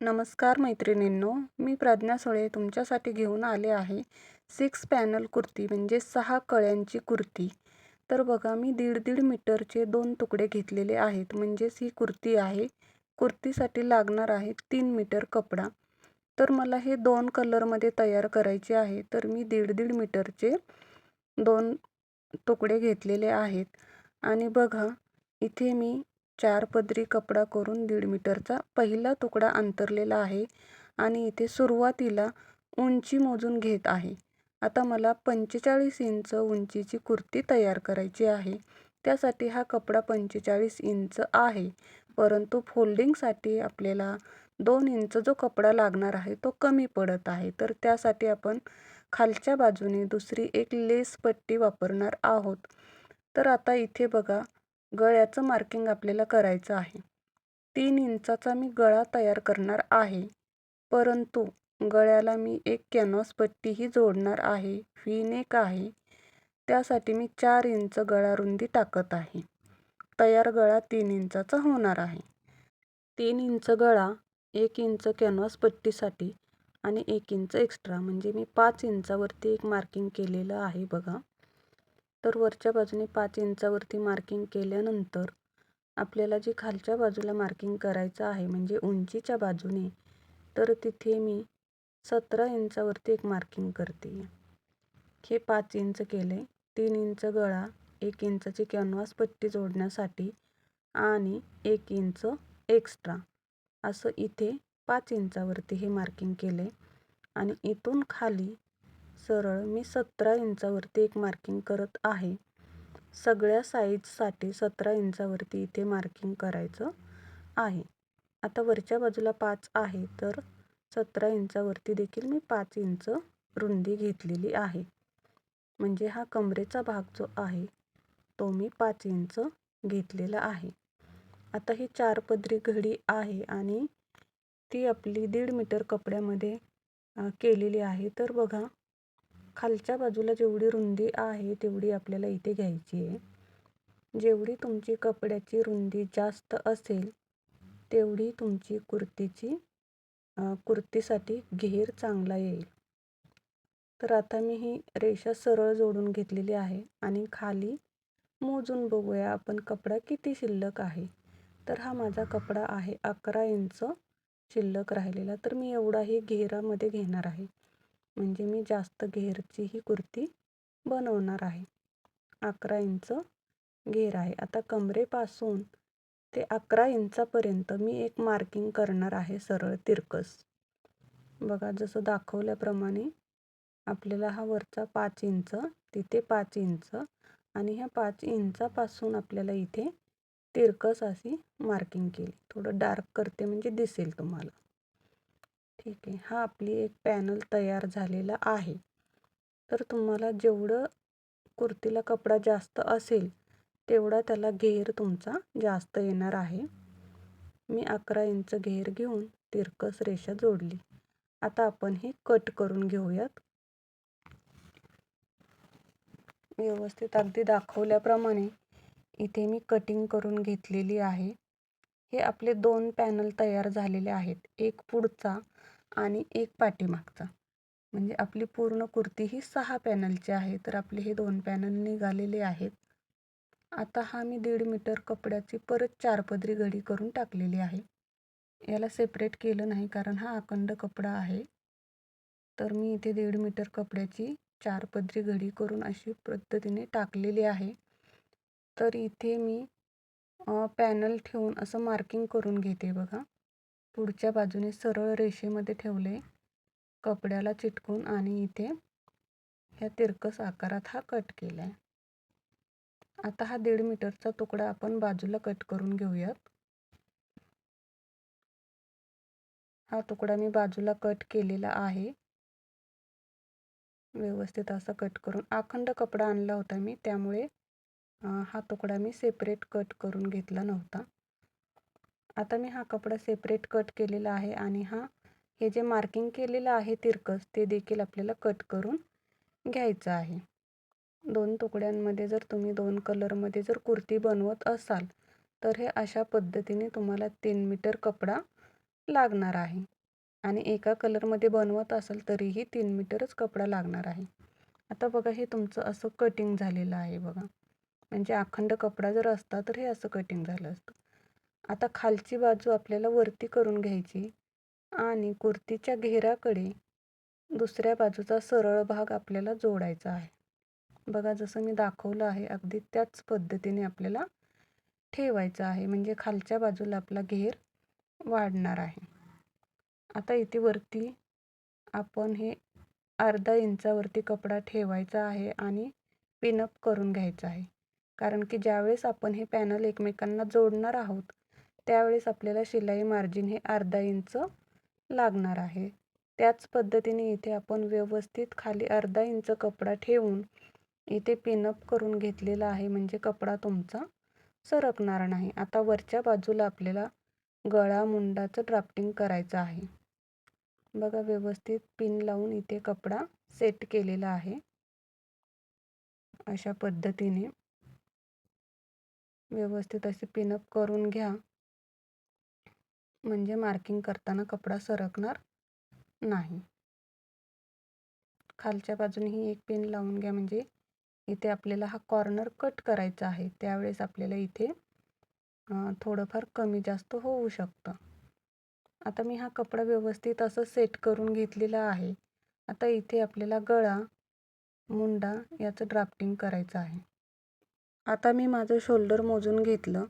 नमस्कार मैत्रिणींनो मी प्रज्ञा सुळे तुमच्यासाठी घेऊन आले आहे सिक्स पॅनल कुर्ती म्हणजे सहा कळ्यांची कुर्ती. तर बघा मी दीड दीड मीटरचे दोन तुकडे घेतलेले आहेत. म्हणजेच ही कुर्ती आहे. कुर्तीसाठी लागणार आहे तीन मीटर कपडा. तर मला हे दोन कलरमध्ये तयार करायचे आहे. तर मी दीड दीड मीटरचे दोन तुकडे घेतलेले आहेत. आणि बघा इथे मी चार पदरी कपडा करून दीड मीटरचा पहिला तुकडा अंतरलेला आहे आणि इथे सुरुवातीला उंची मोजून घेत आहे. आता मला पंचेचाळीस इंच उंचीची कुर्ती तयार करायची आहे. त्यासाठी हा कपडा पंचेचाळीस इंच आहे. परंतु फोल्डिंगसाठी आपल्याला दोन इंच जो कपडा लागणार आहे तो कमी पडत आहे. तर त्यासाठी आपण खालच्या बाजूने दुसरी एक लेस पट्टी वापरणार आहोत. तर आता इथे बघा गळ्याचं मार्किंग आपल्याला करायचं आहे. तीन इंचाचा मी गळा तयार करणार आहे. परंतु गळ्याला मी एक कॅनव्हास पट्टीही जोडणार आहे. व्ही नेक आहे. त्यासाठी मी चार इंच गळा रुंदी टाकत आहे. तयार गळा तीन इंचाचा होणार आहे. तीन इंच गळा एक इंच कॅनव्हास पट्टीसाठी आणि एक इंच एक्स्ट्रा म्हणजे मी पाच इंचावरती एक मार्किंग केलेलं आहे बघा. तर वरच्या बाजूने पाच इंचावरती मार्किंग केल्यानंतर आपल्याला जी खालच्या बाजूला मार्किंग करायचं आहे म्हणजे उंचीच्या बाजूने तर तिथे मी सतरा इंचावरती एक मार्किंग करते. हे पाच इंच केले तीन इंच गळा एक इंचाची कॅनव्हास पट्टी जोडण्यासाठी आणि एक इंच एक्स्ट्रा असं इथे पाच इंचावरती हे मार्किंग केले आणि इथून खाली सरळ मी सतरा इंचावरती एक मार्किंग करत आहे. सगळ्या साईजसाठी सतरा इंचावरती इथे मार्किंग करायचं आहे. आता वरच्या बाजूला पाच आहे तर सतरा इंचावरती देखील मी पाच इंच रुंदी घेतलेली आहे. म्हणजे हा कमरेचा भाग जो आहे तो मी पाच इंच घेतलेला आहे. आता ही चार पदरी घडी आहे आणि ती आपली दीड मीटर कपड्यामध्ये केलेली आहे. तर बघा खालच्या बाजूला जेवढी रुंदी आहे तेवढी आपल्याला इथे घ्यायची आहे. जेवढी तुमची कपड्याची रुंदी जास्त असेल तेवढी तुमची कुर्तीची कुर्तीसाठी घेर चांगला येईल. तर आता मी ही रेषा सरळ जोडून घेतलेली आहे आणि खाली मोजून बघूया आपण कपडा किती शिल्लक आहे. तर हा माझा कपडा आहे अकरा इंच शिल्लक राहिलेला. तर मी एवढाही घेरामध्ये घेणार आहे. म्हणजे मी जास्त घेरची ही कुर्ती बनवणार आहे. अकरा इंच घेर आहे. आता कमरेपासून ते अकरा इंचापर्यंत मी एक मार्किंग करणार आहे सरळ तिरकस. बघा जसं दाखवल्याप्रमाणे आपल्याला हा वरचा पाच इंच तिथे पाच इंच आणि ह्या पाच इंचापासून आपल्याला इथे तिरकस अशी मार्किंग केली. थोडं डार्क करते म्हणजे दिसेल तुम्हाला. ठीक आहे हा आपली एक पॅनल तयार झालेला आहे. तर तुम्हाला जेवढं कुर्तीला कपडा जास्त असेल तेवढा त्याला घेर तुमचा जास्त येणार आहे. मी अकरा इंच घेर घेऊन तिरकस रेषा जोडली. आता आपण हे कट करून घेऊयात. व्यवस्थित अगदी दाखवल्याप्रमाणे इथे मी कटिंग करून घेतलेली आहे. हे आपले दोन पॅनल तयार झालेले आहेत. एक पुढचा आणि एक पाठीमागचा. म्हणजे आपली पूर्ण कुर्ती ही सहा पॅनलची आहे तर आपले हे दोन पॅनल निघालेले आहेत. आता हा मी दीड मीटर कपड्याची परत चार पदरी घडी करून टाकलेली आहे. याला सेपरेट केलं नाही कारण हा अखंड कपडा आहे. तर मी इथे दीड मीटर कपड्याची चार पदरी घडी करून अशी पद्धतीने टाकलेली आहे. तर इथे मी पॅनल ठेवून असं मार्किंग करून घेते बघा. पुढच्या बाजूने सरळ रेषेमध्ये ठेवले कपड्याला चिटकून आणि इथे ह्या तिरकस आकारात हा कट केला आहे आता हा दीड मीटरचा तुकडा आपण बाजूला कट करून घेऊयात. हा तुकडा मी बाजूला कट केलेला आहे. व्यवस्थित असा कट करून अखंड कपडा आणला होता मी त्यामुळे हा तुकडा मी सेपरेट कट करून घेतला नव्हता. आता मी हा कपडा सेपरेट कट केलेला आहे आणि हा हे जे मार्किंग केलेलं आहे तिरकस ते देखील आपल्याला कट करून घ्यायचं आहे. दोन तुकड्यांमध्ये जर तुम्ही दोन कलरमध्ये जर कुर्ती बनवत असाल तर हे अशा पद्धतीने तुम्हाला तीन मीटर कपडा लागणार आहे. आणि एका कलरमध्ये बनवत असाल तरीही तीन मीटरच कपडा लागणार आहे. आता बघा हे तुमचं असं कटिंग झालेलं आहे बघा. म्हणजे अखंड कपडा जर असता तर हे असं कटिंग झालं असतं. आता खालची बाजू आपल्याला वरती करून घ्यायची आणि कुर्तीच्या घेराकडे दुसऱ्या बाजूचा सरळ भाग आपल्याला जोडायचा आहे. बघा जसं मी दाखवलं आहे अगदी त्याच पद्धतीने आपल्याला ठेवायचं आहे. म्हणजे खालच्या बाजूला आपला घेर वाढणार आहे. आता इथे वरती आपण हे अर्धा इंचावरती कपडा ठेवायचा आहे आणि पिनअप करून घ्यायचा आहे. कारण की ज्यावेळेस आपण हे पॅनल एकमेकांना जोडणार आहोत त्यावेळेस आपल्याला शिलाई मार्जिन हे अर्धा इंच लागणार आहे. त्याच पद्धतीने इथे आपण व्यवस्थित खाली अर्धा इंच कपडा ठेवून इथे पिनअप करून घेतलेला आहे. म्हणजे कपडा तुमचा सरकणार नाही. आता वरच्या बाजूला आपल्याला गळा मुंडाचं ड्राफ्टिंग करायचं आहे. बघा व्यवस्थित पिन लावून इथे कपडा सेट केलेला आहे. अशा पद्धतीने व्यवस्थित असे पिनअप करून घ्या. म्हणजे मार्किंग करताना कपडा सरकणार नाही. खालच्या बाजूने एक पेन लावून घ्या. म्हणजे इथे आपल्याला हा कॉर्नर कट करायचा आहे. त्यावेळेस आपल्याला इथे थोडंफार कमी जास्त होऊ शकतं. आता मी हा कपडा व्यवस्थित असं सेट करून घेतलेला आहे. आता इथे आपल्याला गळा मुंडा याचं ड्राफ्टिंग करायचं आहे. आता मी माझं शोल्डर मोजून घेतलं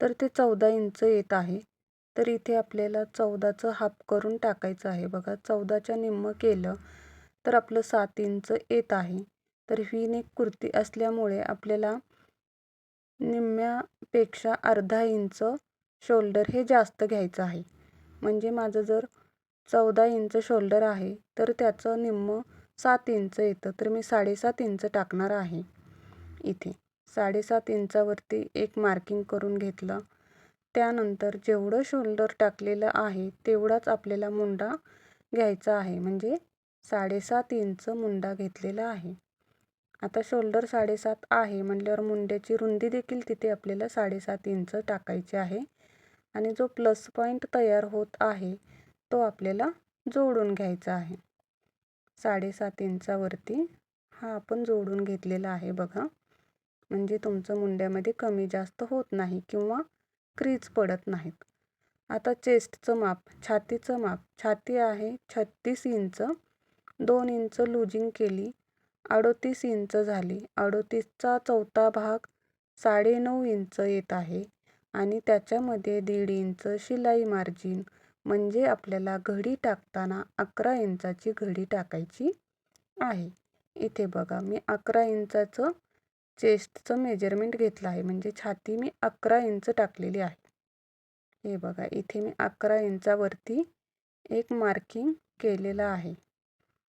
तर ते चौदा इंच येत आहे. तर इथे आपल्याला चौदाचं हाफ करून टाकायचं आहे. बघा चौदाच्या निम्म केलं तर आपलं सात इंच येत आहे. तर ही नेक कुर्ती असल्यामुळे आपल्याला निम्म्यापेक्षा अर्धा इंच शोल्डर हे जास्त घ्यायचं आहे. म्हणजे माझं जर चौदा इंच शोल्डर आहे तर त्याचं निम्म सात इंच येतं. तर मी साडेसात इंच टाकणार आहे. इथे साडेसात इंचावरती एक मार्किंग करून घेतलं. त्यानंतर जेवढं शोल्डर टाकलेलं आहे तेवढाच आपल्याला मुंडा घ्यायचा आहे. म्हणजे साडेसात इंच मुंडा घेतलेला आहे. आता शोल्डर साडेसात आहे म्हटल्यावर मुंड्याची रुंदी देखील तिथे आपल्याला साडेसात इंच टाकायची आहे. आणि जो प्लस पॉईंट तयार होत आहे तो आपल्याला जोडून घ्यायचा आहे. साडेसात इंचावरती हा आपण जोडून घेतलेला आहे बघा. म्हणजे तुमचं मुंड्यामध्ये कमी जास्त होत नाही किंवा क्रीज पडत नाहीत. आता चेस्टचं माप छातीचं माप छाती आहे छत्तीस इंच दोन इंच लुजिंग केली अडोतीस इंच झाली अडोतीसचा चौथा भाग साडेनऊ इंच येत आहे आणि त्याच्यामध्ये दीड इंच शिलाई मार्जिन म्हणजे आपल्याला घडी टाकताना अकरा इंचाची घडी टाकायची आहे. इथे बघा मी अकरा इंचाचं चेस्टचं मेजरमेंट घेतलं आहे. म्हणजे छाती मी अकरा इंच टाकलेली आहे. हे बघा इथे मी अकरा इंचावरती एक मार्किंग केलेलं आहे.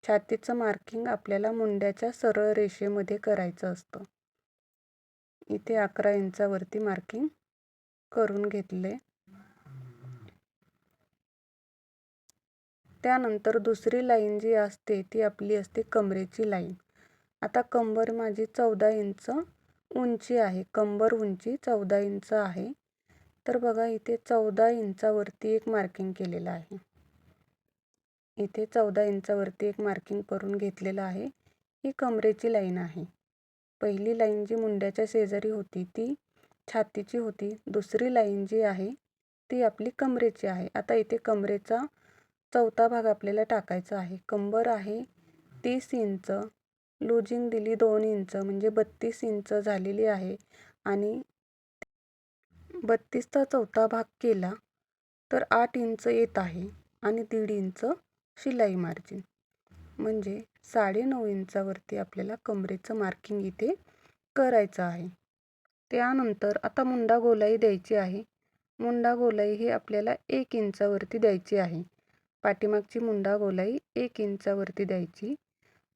छातीचं मार्किंग आपल्याला मुंड्याच्या सरळ रेषेमध्ये करायचं असतं. इथे अकरा इंचावरती मार्किंग करून घेतले. त्यानंतर दुसरी लाईन जी असते ती आपली असते कमरेची लाईन. आता कंबर माझी चौदा इंच उंची आहे. कंबर उंची चौदा इंच आहे. तर बघा इथे चौदा इंचावरती एक मार्किंग केलेलं आहे. इथे चौदा इंचावरती एक मार्किंग करून घेतलेलं आहे. ही कमरेची लाईन आहे. पहिली लाईन जी मुंड्याच्या शेजारी होती ती छातीची होती. दुसरी लाईन जी आहे ती आपली कमरेची आहे. आता इथे कमरेचा चौथा भाग आपल्याला टाकायचा आहे. कंबर आहे तीस इंच. लुजिंग दिली दोन इंच म्हणजे बत्तीस इंच झालेली आहे. आणि बत्तीसचा चौथा भाग केला तर आठ इंच येत आहे आणि दीड इंच शिलाई मार्जिन म्हणजे साडेनऊ इंचावरती आपल्याला कमरेचं मार्किंग इथे करायचं आहे. त्यानंतर आता मुंडा गोलाई द्यायची आहे. मुंडा गोलाई ही आपल्याला एक इंचावरती द्यायची आहे. पाठीमागची मुंडा गोलाई एक इंचावरती द्यायची.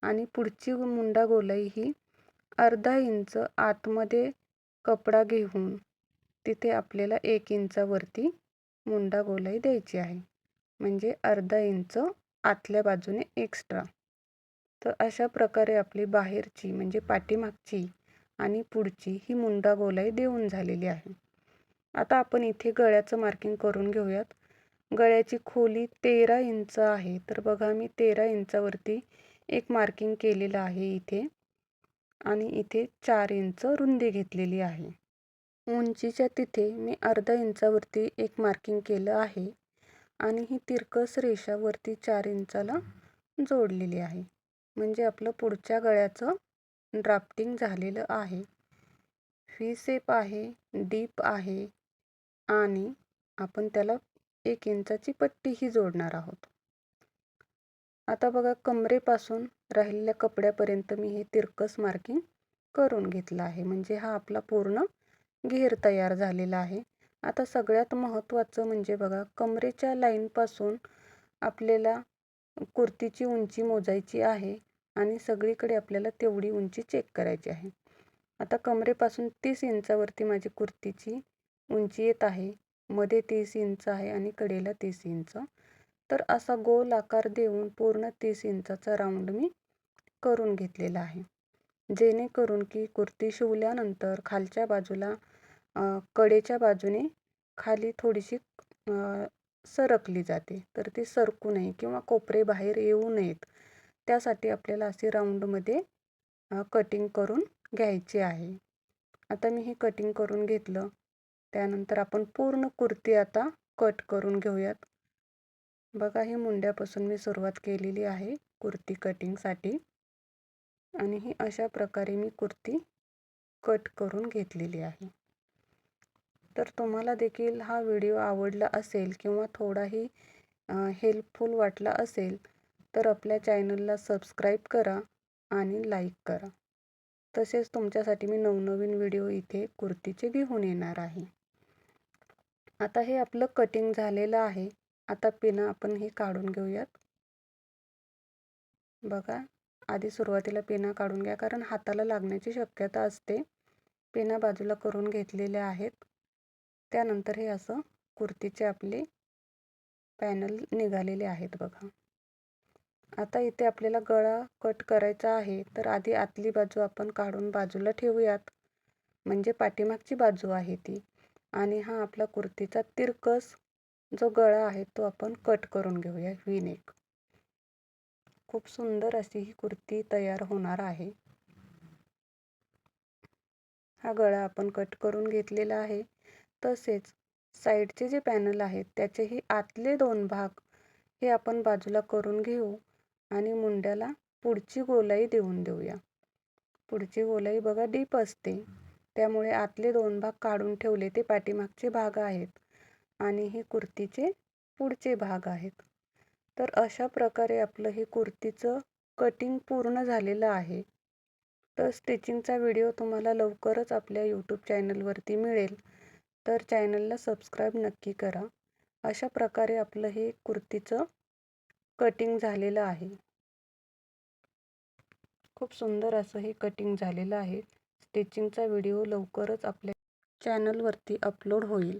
आणि पुढची मुंडा गोलाई ही अर्धा इंच आतमध्ये कपडा घेऊन तिथे आपल्याला एक इंचावरती मुंडा गोलाई द्यायची आहे. म्हणजे अर्धा इंच आतल्या बाजूने एक्स्ट्रा तर अशा प्रकारे आपली बाहेरची म्हणजे पाठीमागची आणि पुढची ही मुंडा गोलाई देऊन झालेली आहे. आता आपण इथे गळ्याचं मार्किंग करून घेऊयात. गळ्याची खोली तेरा इंच आहे. तर बघा मी तेरा इंचावरती एक मार्किंग केलेलं आहे इथे. आणि इथे चार इंच रुंदी घेतलेली आहे. उंचीच्या तिथे मी अर्धा इंचावरती एक मार्किंग केलं आहे. आणि ही तिरकस रेषा वरती चार इंचाला जोडलेली आहे. म्हणजे आपलं पुढच्या गळ्याचं ड्राफ्टिंग झालेलं आहे. व्ही सेप आहे डीप आहे. आणि आपण त्याला एक इंचाची पट्टीही जोडणार आहोत. आता बघा कमरेपासून राहिलेल्या कपड्यापर्यंत मी हे तिरकस मार्किंग करून घेतलं आहे. म्हणजे हा आपला पूर्ण घेर तयार झालेला आहे. आता सगळ्यात महत्त्वाचं म्हणजे बघा कमरेच्या लाईनपासून आपल्याला कुर्तीची उंची मोजायची आहे आणि सगळीकडे आपल्याला तेवढी उंची चेक करायची आहे. आता कमरेपासून तीस इंचावरती माझी कुर्तीची उंची येत आहे. मध्ये तीस इंच आहे आणि कडेला तीस इंच. तर असा गोल आकार देऊन पूर्ण तीस इंचाचा राऊंड मी करून घेतलेला आहे. जेणेकरून की कुर्ती शिवल्यानंतर खालच्या बाजूला कडेच्या बाजूने खाली थोडीशी सरकली जाते. तर ती सरकू नये किंवा कोपरे बाहेर येऊ नयेत. त्यासाठी आपल्याला अशी राऊंडमध्ये कटिंग करून घ्यायची आहे. आता मी हे कटिंग करून घेतलं. त्यानंतर आपण पूर्ण कुर्ती आता कट करून घेऊयात. बघा ही मुंड्यापासून मी सुरुवात केलेली आहे कुर्ती कटिंगसाठी. आणि ही अशा प्रकारे मी कुर्ती कट करून घेतलेली आहे. तर तुम्हाला देखील हा व्हिडिओ आवडला असेल किंवा थोडाही हेल्पफुल वाटला असेल तर आपल्या चॅनलला सबस्क्राईब करा आणि लाईक करा. तसेच तुमच्यासाठी मी नवनवीन व्हिडिओ इथे कुर्तीचे घेऊन येणार आहे. आता हे आपलं कटिंग झालेलं आहे. आता पिनं आपण हे काढून घेऊयात. बघा आधी सुरुवातीला पिना काढून घ्या कारण हाताला लागण्याची शक्यता असते. पिना बाजूला करून घेतलेल्या आहेत. त्यानंतर हे असं कुर्तीचे आपले पॅनल निघालेले आहेत बघा. आता इथे आपल्याला गळा कट करायचा आहे तर आधी आतली बाजू आपण काढून बाजूला ठेवूयात. म्हणजे पाठीमागची बाजू आहे ती. आणि हा आपला कुर्तीचा तिरकस जो गळा आहे तो आपण कट करून घेऊया विनेक खूप सुंदर अशी ही कुर्ती तयार होणार आहे. हा गळा आपण कट करून घेतलेला आहे. तसेच साईडचे जे पॅनल आहेत त्याचेही आतले दोन भाग हे आपण बाजूला करून घेऊ आणि मुंड्याला पुढची गोलाई देऊन देऊया. पुढची गोलाई बघा डीप असते. त्यामुळे आतले दोन भाग काढून ठेवले ते पाठीमागचे भाग आहेत. आणि हे कुर्तीचे पुढचे भाग आहेत. तर अशा प्रकारे आपलं हे कुर्तीचं कटिंग पूर्ण झालेलं आहे. तर स्टिचिंगचा व्हिडिओ तुम्हाला लवकरच आपल्या यूट्यूब चॅनलवरती मिळेल. तर चॅनलला सबस्क्राईब नक्की करा. अशा प्रकारे आपलं हे कुर्तीचं कटिंग झालेलं आहे. खूप सुंदर असं हे कटिंग झालेलं आहे. स्टिचिंगचा व्हिडिओ लवकरच आपल्या चॅनलवरती अपलोड होईल.